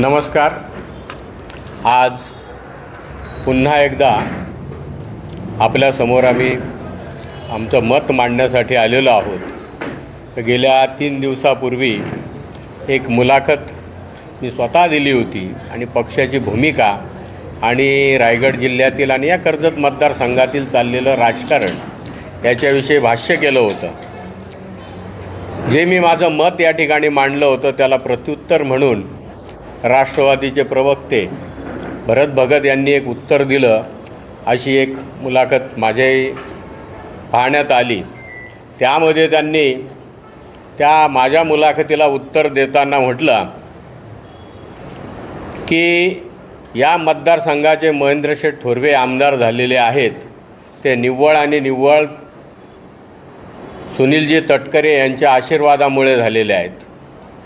नमस्कार. आज पुन्हा एकदा आपल्यासमोर आम्ही आमचं मत मांडण्यासाठी आलेलो आहोत. तर गेल्या तीन दिवसापूर्वी एक मुलाखत मी स्वतः दिली होती आणि पक्षाची भूमिका आणि रायगड जिल्ह्यातील आणि या कर्जत मतदारसंघातील चाललेलं राजकारण याच्याविषयी भाष्य केलं होतं. जे मी माझं मत या ठिकाणी मांडलं होतं त्याला प्रत्युत्तर म्हणून राष्ट्रवादीचे प्रवक्ते भरत भगत यांनी एक उत्तर दिलं. अशी एक मुलाखत माझ्याही पाहण्यात आली. त्यामध्ये त्यांनी त्या माझ्या मुलाखतीला उत्तर देताना म्हटलं की या मतदारसंघाचे महेंद्रशेठ थोरवे आमदार झालेले आहेत. ते निव्वळ आणि निव्वळ सुनीलजी तटकरे यांच्या आशीर्वादामुळे झालेले आहेत.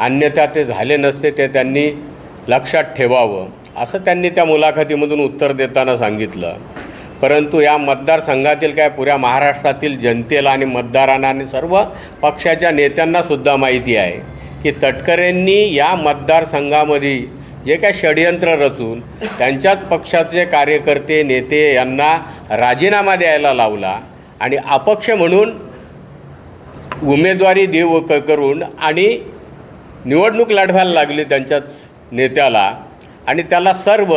अन्यथा ते झाले नसते ते त्यांनी लक्षात ठेवावं. असं त्यांनी त्या मुलाखतीमधून उत्तर देताना सांगितलं. परंतु या मतदारसंघातील काय पुऱ्या महाराष्ट्रातील जनतेला आणि मतदारांना आणि सर्व पक्षाच्या नेत्यांनासुद्धा माहिती आहे की तटकरेंनी या मतदारसंघामध्ये जे काय षडयंत्र रचून त्यांच्याच पक्षाचे कार्यकर्ते नेते यांना राजीनामा द्यायला लावला आणि अपक्ष म्हणून उमेदवारी देव करून आणि निवडणूक लढवायला लागली त्यांच्याच नेत्याला आणि त्याला सर्व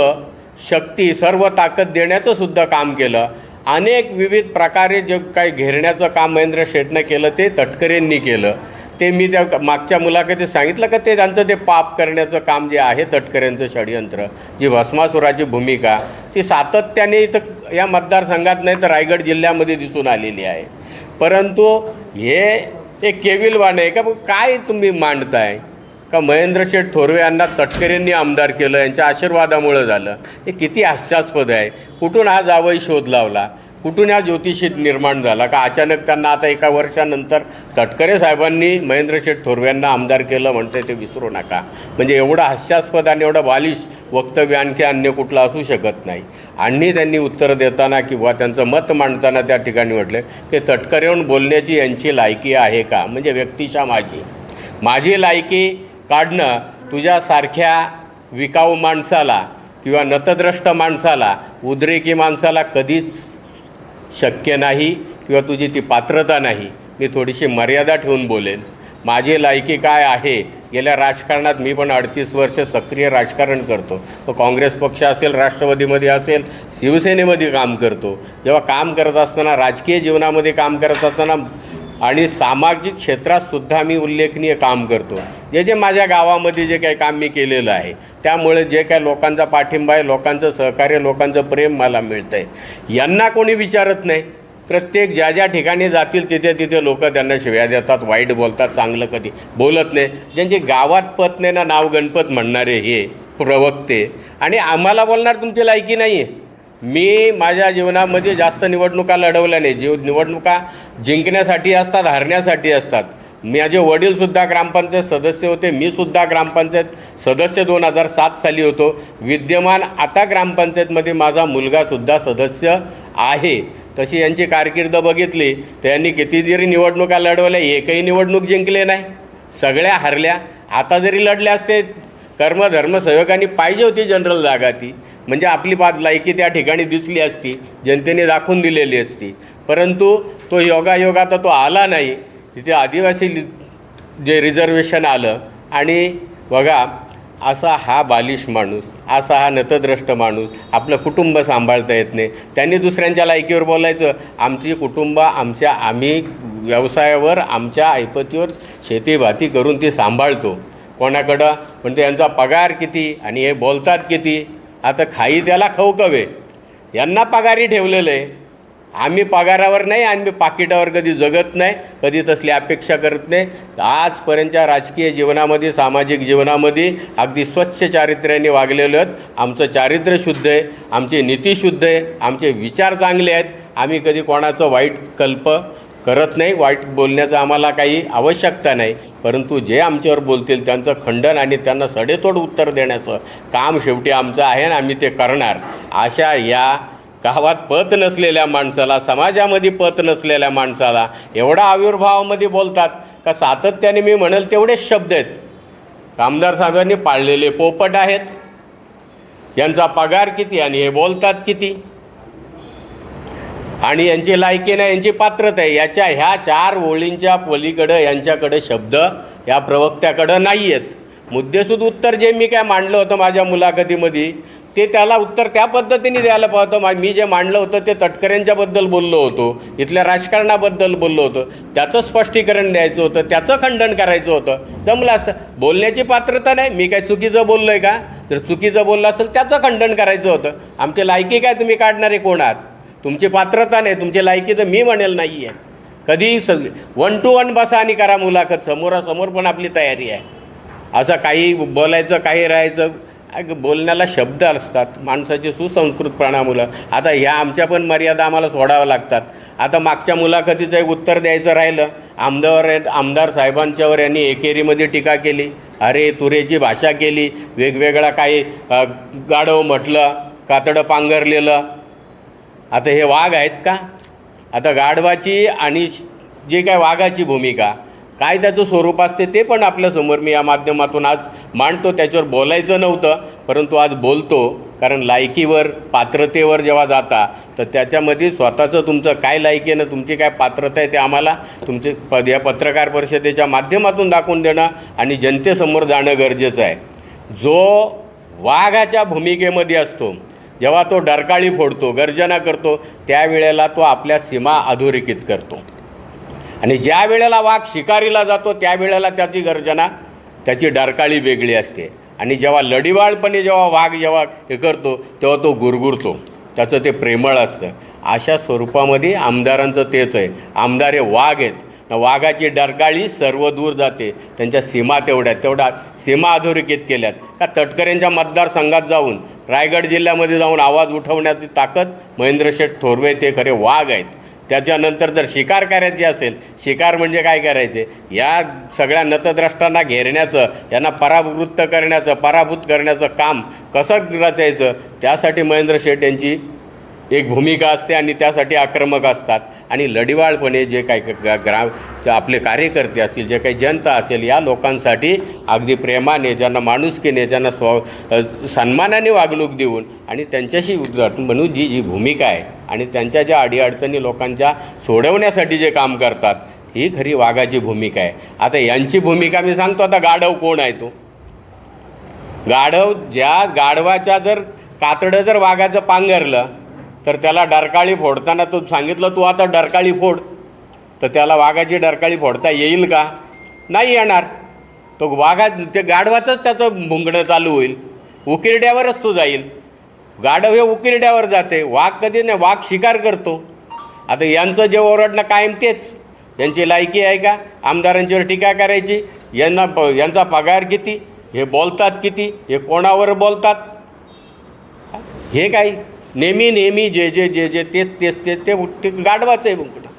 शक्ती सर्व ताकद देण्याचं सुद्धा काम केलं. अनेक विविध प्रकारे जे काही घेरण्याचं काम महेंद्र शेठनं केलं ते तटकरेंनी केलं. ते मी त्या मागच्या मुलाखतीत सांगितलं का ते त्यांचं ते पाप करण्याचं काम जे आहे तटकऱ्यांचं षडयंत्र जी भस्मासुराची भूमिका ती सातत्याने इथं या मतदारसंघात नाही तर रायगड जिल्ह्यामध्ये दिसून आलेली आहे. परंतु हे एक केविलवाण आहे का? काय तुम्ही मांडताय? का महेंद्र शेठ थोरवे यांना तटकरेंनी आमदार केलं यांच्या आशीर्वादामुळं झालं? हे किती हास्यास्पद आहे. कुठून हा जावई शोध लावला? कुठून हा ज्योतिषीत निर्माण झाला? का अचानक त्यांना आता एका वर्षानंतर तटकरे साहेबांनी महेंद्र शेठ आमदार केलं म्हणते ते विसरू नका. म्हणजे एवढं हास्यास्पद आणि एवढं बालिश वक्तव्य आणखी अन्य कुठलं असू शकत नाही. आणि त्यांनी उत्तर देताना किंवा त्यांचं मत मांडताना त्या ठिकाणी म्हटलं की तटकरेहून बोलण्याची यांची लायकी आहे का? म्हणजे व्यक्तिशा माझी. माझी लायकी काढणं तुझ्यासारख्या विकाऊ माणसाला किंवा नतद्रष्ट माणसाला उद्रेकी माणसाला कधीच शक्य नाही किंवा तुझी ती पात्रता नाही. मी थोडीशी मर्यादा ठेवून बोलेन. माझी लायकी काय आहे? गेल्या राजकारणात मी पण अडतीस वर्ष सक्रिय राजकारण करतो. तो काँग्रेस पक्ष असेल राष्ट्रवादीमध्ये असेल शिवसेनेमध्ये काम करतो. जेव्हा काम करत असताना राजकीय जीवनामध्ये काम करत असताना आणि सामाजिक क्षेत्रातसुद्धा मी उल्लेखनीय काम करतो. जे जे माझ्या गावामध्ये जे काही काम मी केलेलं आहे त्यामुळे जे काय लोकांचा पाठिंबा आहे लोकांचं सहकार्य लोकांचं प्रेम मला मिळतं आहे यांना कोणी विचारत नाही. प्रत्येक ज्या ज्या ठिकाणी जातील तिथे तिथे लोक त्यांना शिव्या देतात वाईट बोलतात चांगलं कधी बोलत नाही. ज्यांची गावात पत नाही ना नाव गणपत म्हणणारे हे प्रवक्ते. आणि आम्हाला बोलणार तुमची लायकी नाही आहे मी माझ्या जीवनामध्ये जास्त निवडणुका लढवल्या नाही. जीव निवडणुका जिंकण्यासाठी असतात हरण्यासाठी असतात. माझे वडीलसुद्धा ग्रामपंचायत सदस्य होते मी सुद्धा ग्रामपंचायत सदस्य. दोन हजार सात साली होतो. विद्यमान आता ग्रामपंचायतमध्ये माझा मुलगासुद्धा सदस्य आहे. तशी यांची कारकीर्द बघितली तर यांनी कितीतरी निवडणुका लढवल्या एकही निवडणूक जिंकले नाही. सगळ्या हरल्या. आता जरी लढल्या असते कर्मधर्म सहयोगाने पाहिजे होती जनरल जागा ती म्हणजे आपली बात लायकी त्या ठिकाणी दिसली असती जनतेने दाखवून दिलेली असती. परंतु तो योगायोग तो आला नाही. तिथे आदिवासी लि- जे रिझर्वेशन आलं आणि बघा असा हा बालिश माणूस असा हा नतद्रष्ट माणूस आपलं कुटुंब सांभाळता येत नाही. त्यांनी दुसऱ्यांच्या लायकीवर बोलायचं. आमची कुटुंब आमच्या आम्ही व्यवसायावर आमच्या ऐपतीवर शेतीभाती करून ती सांभाळतो. कोणाकडं? म्हणजे यांचा पगार किती? आणि हे बोलतात किती? आता खाई त्याला खवकवे यांना पगारी ठेवलेलं आहे. आम्ही पगारावर नाही आम्ही पाकिटावर कधी जगत नाही कधी तसली अपेक्षा करत नाही. आजपर्यंतच्या राजकीय जीवनामध्ये सामाजिक जीवनामध्ये अगदी स्वच्छ चारित्र्याने वागलेलो आहेत. आमचं चारित्र्य शुद्ध आहे आमची नीती शुद्ध आहे आमचे विचार चांगले आहेत. आम्ही कधी कोणाचं वाईट कल्प करत नाही वाईट बोलण्याचं आम्हाला काही आवश्यकता नाही. परंतु जे आमच्यावर बोलतील त्यांचं खंडन आणि त्यांना सडेतोड उत्तर देण्याचं काम शेवटी आमचं आहे आणि आम्ही ते करणार. अशा या गावात पत नसलेल्या माणसाला समाजामध्ये पत नसलेल्या माणसाला एवढा आविर्भावामध्ये बोलतात. का सातत्याने मी म्हणेल तेवढेच शब्द आहेत. आमदार साहेबांनी पाळलेले पोपट आहेत. यांचा पगार किती आणि हे बोलतात किती? आणि यांची लायकी नाही यांची पात्रता आहे. याच्या ह्या चार ओळींच्या पलीकडं यांच्याकडे शब्द या प्रवक्त्याकडं नाही आहेत मुद्देसूद उत्तर जे मी काय मांडलं होतं माझ्या मुलाखतीमध्ये ते त्याला उत्तर त्या पद्धतीने द्यायला पाहतं. मा मी जे मांडलं होतं ते तटकऱ्यांच्याबद्दल बोललो होतो. इथल्या राजकारणाबद्दल बोललो होतो. त्याचं स्पष्टीकरण द्यायचं होतं. त्याचं खंडन करायचं होतं. जमलं असतं. बोलण्याची पात्रता नाही. मी काय चुकीचं बोललो आहे का? जर चुकीचं बोललं असेल त्याचं खंडन करायचं होतं. आमची लायकी काय तुम्ही काढणारे कोण आहात तुमची पात्रता नाही. तुमची लायकी तर मी म्हणेल नाही आहे कधी सग वन टू वन बसा आणि करा मुलाखत. समोरासमोर पण आपली तयारी आहे. असं काही बोलायचं काही राहायचं बोलण्याला शब्द असतात माणसाची सुसंस्कृतपणा मुलं आता ह्या आमच्या पण मर्यादा आम्हाला सोडाव्या लागतात. आता मागच्या मुलाखतीचं एक उत्तर द्यायचं राहिलं. आमदार आमदार साहेबांच्यावर यांनी एकेरीमध्ये टीका केली. अरे तुरेची भाषा केली. वेगवेगळा काही गाढव म्हटलं कातडं पांघरलेलं. आता हे वाघ आहेत का? आता गाढवाची आणि श- जे काय वाघाची भूमिका काय त्याचं स्वरूप असते ते पण आपल्यासमोर मी या माध्यमातून आज मांडतो. त्याच्यावर बोलायचं नव्हतं परंतु आज बोलतो. कारण लायकीवर पात्रतेवर जेव्हा जाता तर त्याच्यामध्ये स्वतःचं तुमचं काय लायकी आहे ना तुमची काय पात्रता आहे ते आम्हाला तुमचे प या पत्रकार परिषदेच्या माध्यमातून दाखवून देणं आणि जनतेसमोर जाणं गरजेचं आहे. जो वाघाच्या भूमिकेमध्ये असतो जेव्हा तो डरकाळी फोडतो गर्जना करतो त्यावेळेला तो आपल्या सीमा अधोरेखित करतो. आणि ज्या वेळेला वाघ शिकारीला जातो त्यावेळेला त्याची गर्जना त्याची डरकाळी वेगळी असते. आणि जेव्हा लढीवाळपणे जेव्हा वाघ जेव्हा हे करतो तेव्हा तो गुरगुरतो. त्याचं ते प्रेमळ असतं. अशा स्वरूपामध्ये आमदारांचं तेच आहे. आमदार हे वाघ आहेत. वाघाची डरकाळी सर्व दूर जाते. त्यांच्या सीमा तेवढ्या तेवढ्या सीमा अधोरेखित केल्यात. का तटकऱ्यांच्या मतदारसंघात जाऊन रायगड जिल्ह्यामध्ये जाऊन आवाज उठवण्याची ताकद महेंद्रशेठ थोरवे ते खरे वाघ आहेत. त्याच्यानंतर जर शिकार करायची असेल शिकार म्हणजे काय करायचे? या सगळ्या नतद्रष्टांना घेरण्याचं यांना परावृत्त करण्याचं पराभूत करण्याचं काम कसं रचायचं? त्यासाठी महेंद्र शेठ यांची एक भूमिका असते आणि त्यासाठी आक्रमक असतात. आणि लढिवाळपणे जे काही ग्रा आपले कार्यकर्ते असतील जे काही जनता असेल या लोकांसाठी अगदी प्रेमाने ज्यांना माणुसकीने ज्यांना स्व सन्मानाने वागणूक देऊन आणि त्यांच्याशी उद्घाटन म्हणून जी जी भूमिका आहे आणि त्यांच्या ज्या अडीअडचणी लोकांच्या सोडवण्यासाठी जे काम करतात ही खरी वाघाची भूमिका आहे. आता यांची भूमिका मी सांगतो आता गाढव कोण आहे तो? गाढव ज्या गाढवाच्या जर कातडं जर वाघाचं पांघरलं तर त्याला डरकाळी फोडताना तू सांगितलं तू आता डरकाळी फोड. तर त्याला वाघाची डरकाळी फोडता येईल का? नाही येणार. तो वाघा ते गाढवाचंच त्याचं भुंगणं चालू होईल. उकिरड्यावरच तो जाईल. गाढव हे उकिरड्यावर जाते. वाघ कधी नाही वाघ शिकार करतो. आता यांचं जे ओरडणं कायम तेच. यांची लायकी आहे का? आमदारांच्यावर टीका करायची. यांना प यांचा पगार किती? हे बोलतात किती? हे कोणावर बोलतात? हे काय नेहमी नेहमी जे जे जे जे तेच तेच तेच ते ते गाढवाचं आहे कुठं?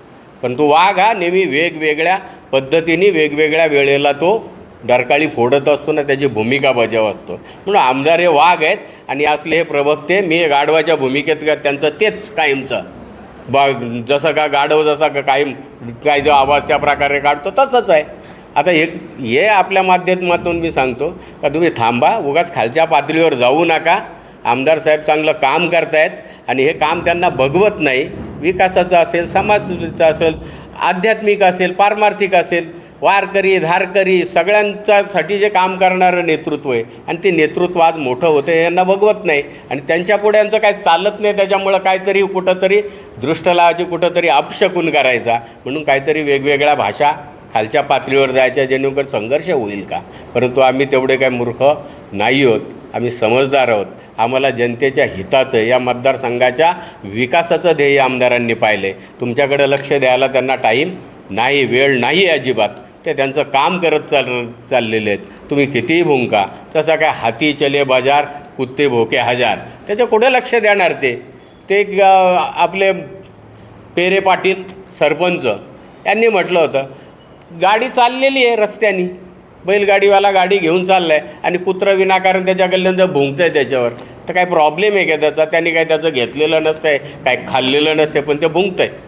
पण तो वाघ हा नेहमी वेगवेगळ्या पद्धतीने वेगवेगळ्या वेळेला तो डरकाळी फोडत असतो ना त्याची भूमिका बजाव असतो. म्हणून आमदार हे वाघ आहेत आणि असले हे प्रवक्ते मी गाढवाच्या भूमिकेत का त्यांचं तेच कायमचं. बा जसं का गाढव जसा का कायम काय जो आवाज त्या प्रकारे काढतो तसंच आहे. आता एक हे आपल्या माध्यमातून मी सांगतो का तुम्ही थांबा उगाच खालच्या पातळीवर जाऊ नका. आमदार साहेब चांगलं काम करतायत आणि हे काम त्यांना भगवत नाही. विकासाचं असेल समाजाचं असेल आध्यात्मिक असेल पारमार्थिक असेल वारकरी धारकरी सगळ्यांच्यासाठी जे काम करणारं नेतृत्व आहे आणि ते नेतृत्व आज मोठं होतं हे यांना बघवत नाही. आणि त्यांच्या पुढे यांचं काही चालत नाही त्याच्यामुळं काहीतरी कुठंतरी दृष्टलावाची कुठंतरी अपशकून करायचा. म्हणून काहीतरी वेगवेगळ्या भाषा खालच्या पातळीवर जायच्या जेणेकरून संघर्ष होईल का? परंतु आम्ही तेवढे काय मूर्ख नाही आहोत आम्ही समजदार आहोत. आम्हाला जनतेच्या हिताचं या मतदारसंघाच्या विकासाचं ध्येय आमदारांनी पाहिले. तुमच्याकडे लक्ष द्यायला त्यांना टाईम नाही वेळ नाही अजिबात. ते त्यांचं काम करत चाल चाललेले आहेत. तुम्ही कितीही भुंका तसा काय हाती चले बाजार कुत्ते भोके हजार. त्याच्या कुठे लक्ष देणार ते? ते ग- आपले पेरे पाटील सरपंच यांनी म्हटलं होतं गाडी चाललेली आहे रस्त्यानी. बैलगाडीवाला गाडी घेऊन चालला आहे आणि कुत्रं विनाकारण त्याच्या गल्ल्यानं भुंकतं आहे त्याच्यावर. तर काय प्रॉब्लेम आहे का त्याचा? त्याने काय त्याचं घेतलेलं नसतं आहे काय खाल्लेलं नसतंय पण ते भुंकतं आहे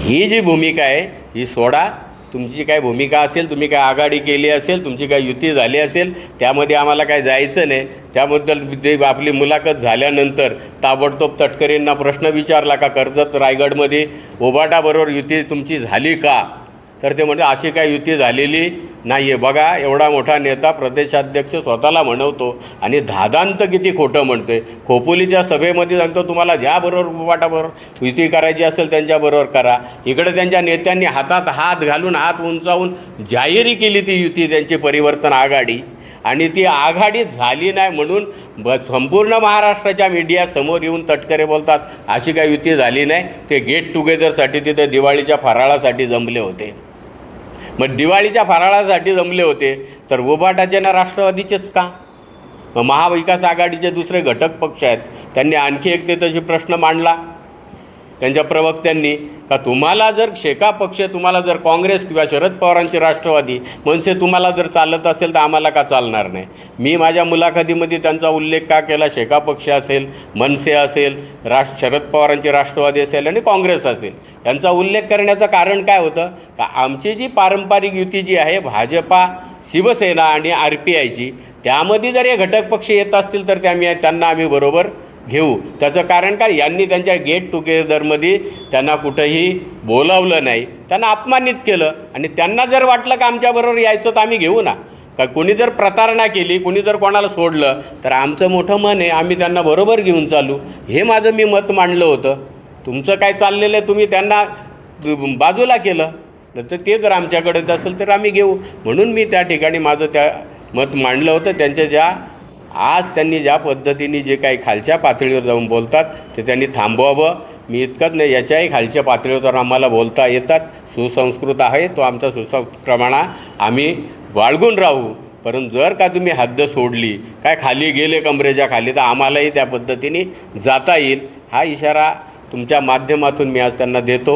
ही जी भूमिका आहे ही सोडा. तुमची काय भूमिका असेल तुम्ही काय आघाडी केली असेल तुमची काय युती झाली असेल त्यामध्ये आम्हाला काय जायचं नाही. त्याबद्दल ते आपली मुलाखत झाल्यानंतर ताबडतोब तटकरेंना प्रश्न विचारला का? कर्जत रायगडमध्ये ओबाटाबरोबर युती तुमची झाली का? तर ते म्हणजे अशी काय युती झालेली नाही आहे बघा एवढा मोठा नेता प्रदेशाध्यक्ष स्वतःला म्हणवतो आणि धादांत किती खोटं म्हणतोय. खोपोलीच्या सभेमध्ये सांगतो तुम्हाला ज्याबरोबर वाटाबरोबर युती करायची असेल त्यांच्याबरोबर करा. इकडे त्यांच्या नेत्यांनी हातात हात घालून हात उंचावून जाहीरी केली ती युती त्यांची परिवर्तन आघाडी. आणि ती आघाडी झाली नाही म्हणून ब संपूर्ण महाराष्ट्राच्या मीडियासमोर येऊन तटकरे बोलतात. अशी काय युती झाली नाही. ते गेट टुगेदरसाठी तिथे दिवाळीच्या फराळासाठी जमले होते. मग दिवाळीच्या फराळासाठी जमले होते. तर उबाटाचे ना राष्ट्रवादीचेच का? मग महाविकास आघाडीचे दुसरे घटक पक्ष आहेत. त्यांनी आणखी एक ते तशी प्रश्न मांडला. त्यांच्या प्रवक्त्यांनी का तुम्हाला जर शेका पक्ष तुम्हाला जर काँग्रेस किंवा शरद पवारांचे राष्ट्रवादी मनसे तुम्हाला जर चालत असेल तर आम्हाला का चालणार नाही? मी माझ्या मुलाखतीमध्ये त्यांचा उल्लेख का केला? शेका पक्ष असेल मनसे असेल राष्ट्र शरद पवारांची राष्ट्रवादी असेल आणि काँग्रेस असेल यांचा उल्लेख करण्याचं कारण काय होतं? का आमची जी पारंपरिक युती जी आहे भाजपा शिवसेना आणि आर पी आयची त्यामध्ये जर हे घटक पक्ष येत असतील तर त्या आम्ही त्यांना आम्ही बरोबर घेऊ. त्याचं कारण काय? यांनी त्यांच्या गेट टुगेदरमध्ये त्यांना कुठंही बोलावलं नाही. त्यांना अपमानित केलं. आणि त्यांना जर वाटलं का आमच्याबरोबर यायचं तर आम्ही घेऊ ना. का कोणी जर प्रतारणा केली कोणी जर कोणाला सोडलं तर आमचं मोठं मन आहे आम्ही त्यांना बरोबर घेऊन चालू. हे माझं मी मत मांडलं होतं. तुमचं काय चाललेलं आहे तुम्ही त्यांना बाजूला केलं. तर ते जर आमच्याकडे असेल तर आम्ही घेऊ. म्हणून मी त्या ठिकाणी माझं त्या मत मांडलं होतं. त्यांच्या ज्या आज त्यांनी ज्या पद्धतीने जे काही खालच्या पातळीवर जाऊन बोलतात ते त्यांनी थांबवावं. मी इतकंच नाही याच्याही खालच्या पातळीवर आम्हाला बोलता येतात. सुसंस्कृत आहे तो आमचा सुसंस्कृतप्रमाणा. आम्ही बाळगून राहू परंतु जर का तुम्ही हद्द सोडली काय खाली गेले कमरेच्या खाली तर आम्हालाही त्या पद्धतीने जाता येईल. हा इशारा तुमच्या माध्यमातून मी आज त्यांना देतो.